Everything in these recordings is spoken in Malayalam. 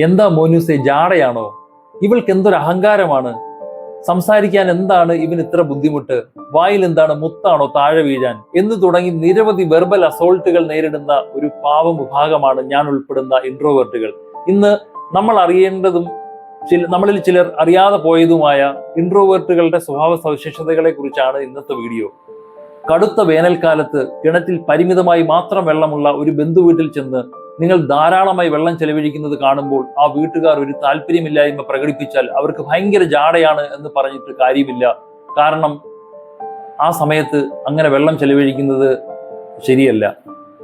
എന്താ മോനൂസെ ജാടയാണോ? ഇവൾക്ക് എന്തൊരു അഹങ്കാരമാണ്? സംസാരിക്കാൻ എന്താണ് ഇവന് ഇത്ര ബുദ്ധിമുട്ട്? വായിൽ എന്താണ് മുത്താണോ താഴെ വീഴാൻ? എന്ന് തുടങ്ങി നിരവധി വെർബൽ അസോൾട്ടുകൾ നേരിടുന്ന ഒരു പാവം വിഭാഗമാണ് ഞാൻ ഉൾപ്പെടുന്ന ഇൻട്രോവേർട്ടുകൾ ഇന്ന് നമ്മൾ അറിയേണ്ടതും ചില നമ്മളിൽ ചിലർ അറിയാതെ പോയതുമായ ഇൻട്രോവേർട്ടുകളുടെ സ്വഭാവ സവിശേഷതകളെ കുറിച്ചാണ് ഇന്നത്തെ വീഡിയോ. കടുത്ത വേനൽക്കാലത്ത് കിണറ്റിൽ പരിമിതമായി മാത്രം വെള്ളമുള്ള ഒരു ബന്ധുവീട്ടിൽ ചെന്ന് നിങ്ങൾ ധാരാളമായി വെള്ളം ചെലവഴിക്കുന്നത് കാണുമ്പോൾ ആ വീട്ടുകാർ ഒരു താല്പര്യമില്ലായ്മ പ്രകടിപ്പിച്ചാൽ അവർക്ക് ഭയങ്കര ജാടയാണ് എന്ന് പറഞ്ഞിട്ട് കാര്യമില്ല. കാരണം ആ സമയത്ത് അങ്ങനെ വെള്ളം ചെലവഴിക്കുന്നത് ശരിയല്ല.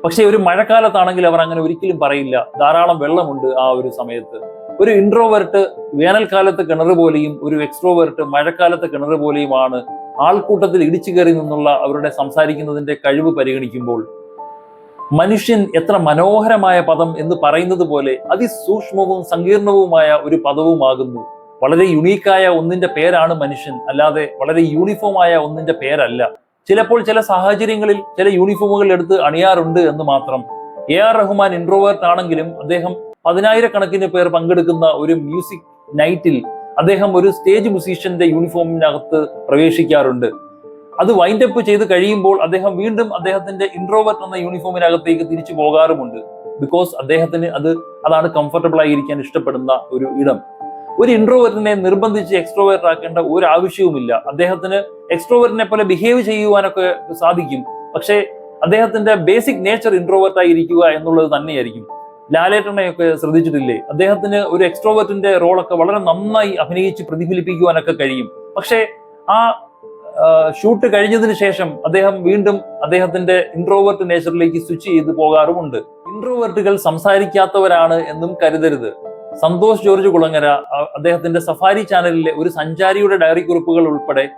പക്ഷേ ഒരു മഴക്കാലത്താണെങ്കിൽ അവർ അങ്ങനെ ഒരിക്കലും പറയില്ല. ധാരാളം വെള്ളമുണ്ട് ആ ഒരു സമയത്ത്. ഒരു ഇൻട്രോവേർട്ട് വേനൽക്കാലത്ത് കിണർ പോലെയും ഒരു എക്സ്ട്രോവേർട്ട് മഴക്കാലത്ത് കിണർ പോലെയുമാണ് ആൾക്കൂട്ടത്തിൽ ഇടിച്ചു കയറി നിന്നുള്ള അവരുടെ സംസാരിക്കുന്നതിന്റെ കഴിവ് പരിഗണിക്കുമ്പോൾ മനുഷ്യൻ എത്ര മനോഹരമായ പദം എന്ന് പറയുന്നത് പോലെ അതിസൂക്ഷ്മവും സങ്കീർണവുമായ ഒരു പദവുമാകുന്നു. വളരെ യുണീക്കായ ഒന്നിന്റെ പേരാണ് മനുഷ്യൻ. അല്ലാതെ വളരെ യൂണിഫോമായ ഒന്നിന്റെ പേരല്ല. ചിലപ്പോൾ ചില സാഹചര്യങ്ങളിൽ ചില യൂണിഫോമുകൾ എടുത്ത് അണിയാറുണ്ട് എന്ന് മാത്രം. എ ആർ റഹ്മാൻ ഇൻട്രോവേർട്ട് ആണെങ്കിലും അദ്ദേഹം പതിനായിരക്കണക്കിന് പേർ പങ്കെടുക്കുന്ന ഒരു മ്യൂസിക് നൈറ്റിൽ അദ്ദേഹം ഒരു സ്റ്റേജ് മ്യൂസീഷ്യന്റെ യൂണിഫോമിനകത്ത് പ്രവേശിക്കാറുണ്ട്. അത് വൈൻഡപ്പ് ചെയ്ത് കഴിയുമ്പോൾ അദ്ദേഹം വീണ്ടും അദ്ദേഹത്തിന്റെ ഇൻട്രോവേർട്ട് എന്ന യൂണിഫോമിനകത്തേക്ക് തിരിച്ചു പോകാറുമുണ്ട്. ബിക്കോസ് അദ്ദേഹത്തിന് അത് അതാണ് കംഫർട്ടബിൾ ആയിരിക്കാൻ ഇഷ്ടപ്പെടുന്ന ഒരു ഇടം. ഒരു ഇൻട്രോവേർട്ടിനെ നിർബന്ധിച്ച് എക്സ്ട്രോവേർട്ട് ആക്കേണ്ട ഒരു ആവശ്യവുമില്ല അദ്ദേഹത്തിന് എക്സ്ട്രോവേർട്ടിനെ പോലെ ബിഹേവ് ചെയ്യുവാനൊക്കെ സാധിക്കും. പക്ഷേ അദ്ദേഹത്തിന്റെ ബേസിക് നേച്ചർ ഇൻട്രോവേർട്ട് ആയിരിക്കുക എന്നുള്ളത് തന്നെയായിരിക്കും. ലാലേട്ടനെയൊക്കെ ശ്രദ്ധിച്ചിട്ടില്ലേ? അദ്ദേഹത്തിന് ഒരു എക്സ്ട്രോവേർട്ടിന്റെ റോളൊക്കെ വളരെ നന്നായി അഭിനയിച്ച് പ്രതിഫലിപ്പിക്കുവാനൊക്കെ കഴിയും. പക്ഷേ ആ ഷൂട്ട് കഴിഞ്ഞതിന് ശേഷം അദ്ദേഹം വീണ്ടും അദ്ദേഹത്തിന്റെ ഇൻട്രോവേർട്ട് നേച്ചറിലേക്ക് സ്വിച്ച് ചെയ്ത് പോകാറുമുണ്ട്. ഇൻട്രോവേർട്ടുകൾ സംസാരിക്കാത്തവരാണ് എന്നും കരുതരുത്. സന്തോഷ് ജോർജ് കുളങ്ങര അദ്ദേഹത്തിന്റെ സഫാരി ചാനലിലെ ഒരു സഞ്ചാരിയുടെ ഡയറി കുറിപ്പുകൾ ഉൾപ്പെടെ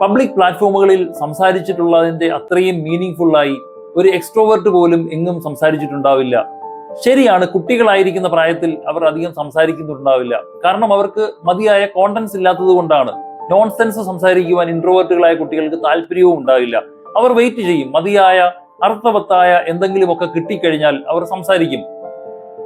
പബ്ലിക് പ്ലാറ്റ്ഫോമുകളിൽ സംസാരിച്ചിട്ടുള്ളതിന്റെ അത്രയും മീനിങ് ഫുള്ളായി ഒരു എക്സ്ട്രോവേർട്ട് പോലും എങ്ങും സംസാരിച്ചിട്ടുണ്ടാവില്ല. ശരിയാണ് കുട്ടികളായിരിക്കുന്ന പ്രായത്തിൽ അവർ അധികം സംസാരിക്കുന്നുണ്ടാവില്ല. കാരണം അവർക്ക് മതിയായ കോണ്ടൻസ് ഇല്ലാത്തത് കൊണ്ടാണ്. നോൺസെൻസ് സംസാരിക്കുവാൻ ഇൻട്രോവേർട്ടുകളായ കുട്ടികൾക്ക് താല്പര്യവും ഉണ്ടാവില്ല അവർ വെയിറ്റ് ചെയ്യും. മതിയായ അർത്ഥവത്തായ എന്തെങ്കിലുമൊക്കെ കിട്ടിക്കഴിഞ്ഞാൽ അവർ സംസാരിക്കും.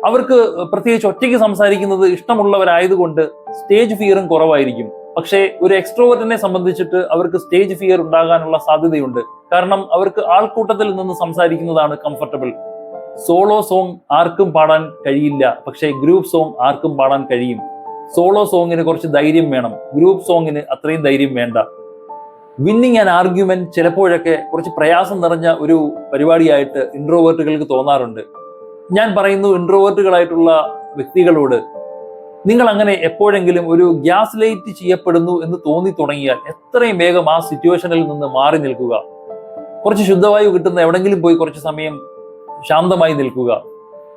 അവർക്ക് പ്രത്യേകിച്ച് ഒറ്റയ്ക്ക് സംസാരിക്കുന്നത് ഇഷ്ടമുള്ളവരായതുകൊണ്ട് സ്റ്റേജ് ഫിയറും കുറവായിരിക്കും. പക്ഷേ ഒരു എക്സ്ട്രോവേർട്ടിനെ സംബന്ധിച്ചിട്ട് അവർക്ക് സ്റ്റേജ് ഫിയർ ഉണ്ടാകാനുള്ള സാധ്യതയുണ്ട്. കാരണം അവർക്ക് ആൾക്കൂട്ടത്തിൽ നിന്ന് സംസാരിക്കുന്നതാണ് കംഫർട്ടബിൾ സോളോ സോങ് ആർക്കും പാടാൻ കഴിയില്ല. പക്ഷേ ഗ്രൂപ്പ് സോങ് ആർക്കും പാടാൻ കഴിയും. സോളോ സോങ്ങിന് കുറച്ച് ധൈര്യം വേണം. ഗ്രൂപ്പ് സോങ്ങിന് അത്രയും ധൈര്യം വേണ്ട. വിന്നിങ് ആൻഡ് ആർഗ്യുമെന്റ് ചിലപ്പോഴൊക്കെ കുറച്ച് പ്രയാസം നിറഞ്ഞ ഒരു പരിപാടിയായിട്ട് ഇൻട്രോവേർട്ടുകൾക്ക് തോന്നാറുണ്ട്. ഞാൻ പറയുന്നു ഇൻട്രോവേർട്ടുകളായിട്ടുള്ള വ്യക്തികളോട് നിങ്ങൾ അങ്ങനെ എപ്പോഴെങ്കിലും ഒരു ഗ്യാസ് ലൈറ്റ് ചെയ്യപ്പെടുന്നു എന്ന് തോന്നി തുടങ്ങിയാൽ എത്രയും വേഗം ആ സിറ്റുവേഷനിൽ നിന്ന് മാറി നിൽക്കുക. കുറച്ച് ശുദ്ധവായു കിട്ടുന്ന എവിടെങ്കിലും പോയി കുറച്ച് സമയം ശാന്തമായി നിൽക്കുക.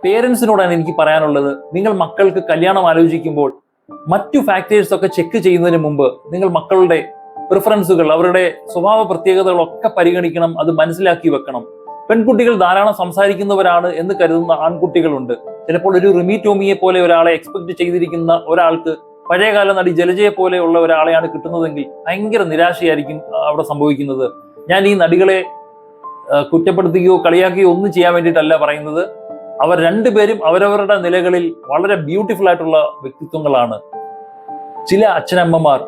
പേരൻസിനോടാണ് എനിക്ക് പറയാനുള്ളത് നിങ്ങൾ മക്കൾക്ക് കല്യാണം ആലോചിക്കുമ്പോൾ മറ്റു ഫാക്ടേഴ്സ് ഒക്കെ ചെക്ക് ചെയ്യുന്നതിന് മുമ്പ് നിങ്ങൾ മക്കളുടെ പ്രിഫറൻസുകൾ അവരുടെ സ്വഭാവ പ്രത്യേകതകളൊക്കെ പരിഗണിക്കണം അത് മനസ്സിലാക്കി വെക്കണം. പെൺകുട്ടികൾ ധാരാളം സംസാരിക്കുന്നവരാണ് എന്ന് കരുതുന്ന ആൺകുട്ടികളുണ്ട്. ചിലപ്പോൾ ഒരു റിമി ടോമിയെ പോലെ ഒരാളെ എക്സ്പെക്ട് ചെയ്തിരിക്കുന്ന ഒരാൾക്ക് പഴയകാല നടി ജലജയെ പോലെയുള്ള ഒരാളെയാണ് കിട്ടുന്നതെങ്കിൽ ഭയങ്കര നിരാശയായിരിക്കും അവിടെ സംഭവിക്കുന്നത്. ഞാൻ ഈ നടികളെ കുറ്റപ്പെടുത്തുകയോ കളിയാക്കുകയോ ഒന്നും ചെയ്യാൻ വേണ്ടിയിട്ടല്ല പറയുന്നത്. അവർ രണ്ടുപേരും അവരവരുടെ നിലകളിൽ വളരെ ബ്യൂട്ടിഫുൾ ആയിട്ടുള്ള വ്യക്തിത്വങ്ങളാണ്. ചില അച്ഛനമ്മമാർ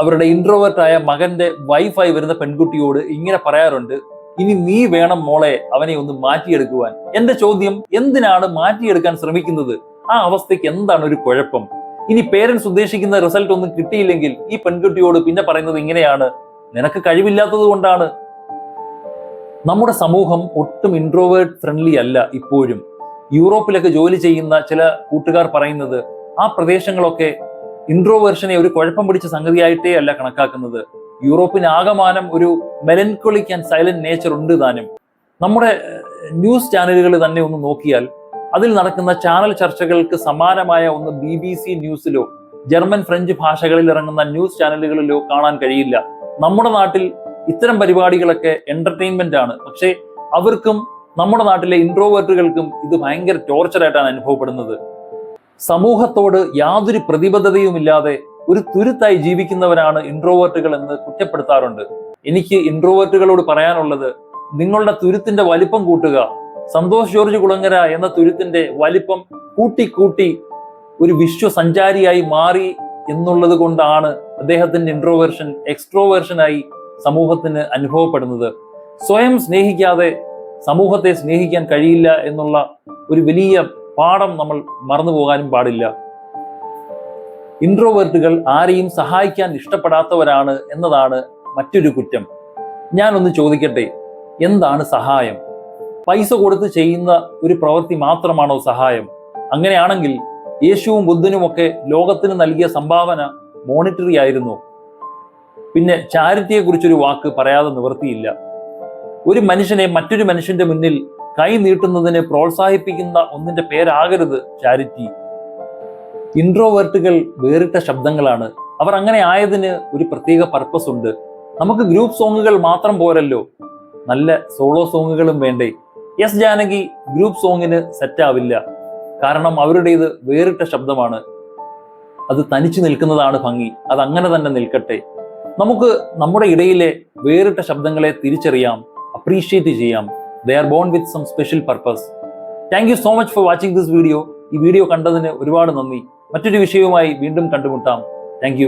അവരുടെ ഇൻട്രോവേർട്ടായ മകന്റെ വൈഫായി വരുന്ന പെൺകുട്ടിയോട് ഇങ്ങനെ പറയാറുണ്ട് ഇനി നീ വേണം മോളെ അവനെ ഒന്ന് മാറ്റിയെടുക്കുവാൻ. എന്റെ ചോദ്യം എന്തിനാണ് മാറ്റിയെടുക്കാൻ ശ്രമിക്കുന്നത്? ആ അവസ്ഥയ്ക്ക് എന്താണ് ഒരു കുഴപ്പം? ഇനി പേരൻസ് ഉദ്ദേശിക്കുന്ന റിസൾട്ട് ഒന്നും കിട്ടിയില്ലെങ്കിൽ ഈ പെൺകുട്ടിയോട് പിന്നെ പറയുന്നത് ഇങ്ങനെയാണ് നിനക്ക് കഴിവില്ലാത്തത് കൊണ്ടാണ്. നമ്മുടെ സമൂഹം ഒട്ടും ഇൻട്രോവേർട്ട് ഫ്രണ്ട്ലി അല്ല ഇപ്പോഴും. യൂറോപ്പിലൊക്കെ ജോലി ചെയ്യുന്ന ചില കൂട്ടുകാർ പറയുന്നത് ആ പ്രദേശങ്ങളൊക്കെ ഇൻട്രോവേർഷനെ ഒരു കുഴപ്പം പിടിച്ച സംഗതിയായിട്ടേ അല്ല കണക്കാക്കുന്നത്. യൂറോപ്പിന് ആകമാനം ഒരു മെലൻകൊളിക് ആൻഡ് സൈലന്റ് നേച്ചർ ഉണ്ട് താനും. നമ്മുടെ ന്യൂസ് ചാനലുകൾ തന്നെ ഒന്ന് നോക്കിയാൽ അതിൽ നടക്കുന്ന ചാനൽ ചർച്ചകൾക്ക് സമാനമായ ഒന്ന് ബി ബി സി ന്യൂസിലോ ജർമ്മൻ ഫ്രഞ്ച് ഭാഷകളിൽ ഇറങ്ങുന്ന ന്യൂസ് ചാനലുകളിലോ കാണാൻ കഴിയില്ല. നമ്മുടെ നാട്ടിൽ ഇത്തരം പരിപാടികളൊക്കെ എന്റർടൈൻമെന്റ് ആണ്. പക്ഷേ അവർക്കും നമ്മുടെ നാട്ടിലെ ഇൻട്രോവേർട്ടുകൾക്കും ഇത് ഭയങ്കര ടോർച്ചറായിട്ടാണ് അനുഭവപ്പെടുന്നത്. സമൂഹത്തോട് യാതൊരു പ്രതിബദ്ധതയുമില്ലാതെ ഒരു തുരുത്തായി ജീവിക്കുന്നവരാണ് ഇൻട്രോവേർട്ടുകൾ എന്ന് കുറ്റപ്പെടുത്താറുണ്ട്. എനിക്ക് ഇൻട്രോവേർട്ടുകളോട് പറയാനുള്ളത് നിങ്ങളുടെ തുരുത്തിന്റെ വലിപ്പം കൂട്ടുക സന്തോഷ് ജോർജ് കുളങ്ങര എന്ന തുരുത്തിന്റെ വലിപ്പം കൂട്ടി കൂട്ടി ഒരു വിശ്വസഞ്ചാരിയായി മാറി എന്നുള്ളത് കൊണ്ടാണ് അദ്ദേഹത്തിന്റെ ഇൻട്രോവേർഷൻ എക്സ്ട്രോവേർഷനായി സമൂഹത്തിന് അനുഭവപ്പെടുന്നത്. സ്വയം സ്നേഹിക്കാതെ സമൂഹത്തെ സ്നേഹിക്കാൻ കഴിയില്ല എന്നുള്ള ഒരു വലിയ പാഠം നമ്മൾ മറന്നു പോകാനും പാടില്ല. ഇൻട്രോവേർട്ടുകൾ ആരെയും സഹായിക്കാൻ ഇഷ്ടപ്പെടാത്തവരാണ് എന്നതാണ് മറ്റൊരു കുറ്റം. ഞാനൊന്ന് ചോദിക്കട്ടെ എന്താണ് സഹായം? പൈസ കൊടുത്ത് ചെയ്യുന്ന ഒരു പ്രവൃത്തി മാത്രമാണോ സഹായം? അങ്ങനെയാണെങ്കിൽ യേശുവും ബുദ്ധനുമൊക്കെ ലോകത്തിന് നൽകിയ സംഭാവന മോണിറ്ററി ആയിരുന്നു. പിന്നെ ചാരിറ്റിയെ കുറിച്ചൊരു വാക്ക് പറയാതെ നിവൃത്തിയില്ല ഒരു മനുഷ്യനെ മറ്റൊരു മനുഷ്യന്റെ മുന്നിൽ കൈ നീട്ടുന്നതിനെ പ്രോത്സാഹിപ്പിക്കുന്ന ഒന്നിന്റെ പേരാകരുത് ചാരിറ്റി. ഇൻട്രോവേർട്ടുകൾ വേറിട്ട ശബ്ദങ്ങളാണ്. അവർ അങ്ങനെ ആയതിന് ഒരു പ്രത്യേക പർപ്പസ് ഉണ്ട്. നമുക്ക് ഗ്രൂപ്പ് സോങ്ങുകൾ മാത്രം പോരല്ലോ. നല്ല സോളോ സോങ്ങുകളും വേണ്ടേ. എസ് ജാനകി ഗ്രൂപ്പ് സോങ്ങിന് സെറ്റാവില്ല കാരണം അവരുടേത് വേറിട്ട ശബ്ദമാണ്. അത് തനിച്ചു നിൽക്കുന്നതാണ് ഭംഗി. അത് അങ്ങനെ തന്നെ നിൽക്കട്ടെ. നമുക്ക് നമ്മുടെ ഇടയിലെ വേറിട്ട ശബ്ദങ്ങളെ തിരിച്ചറിയാം. അപ്രീഷിയേറ്റ് ചെയ്യാം. They are born with some special purpose thank you so much for watching this video ഈ വീഡിയോ കണ്ടതിന് ഒരുപാട് നന്ദി. മറ്റൊരു വിഷയവുമായി വീണ്ടും കണ്ടുമുട്ടാം. താങ്ക്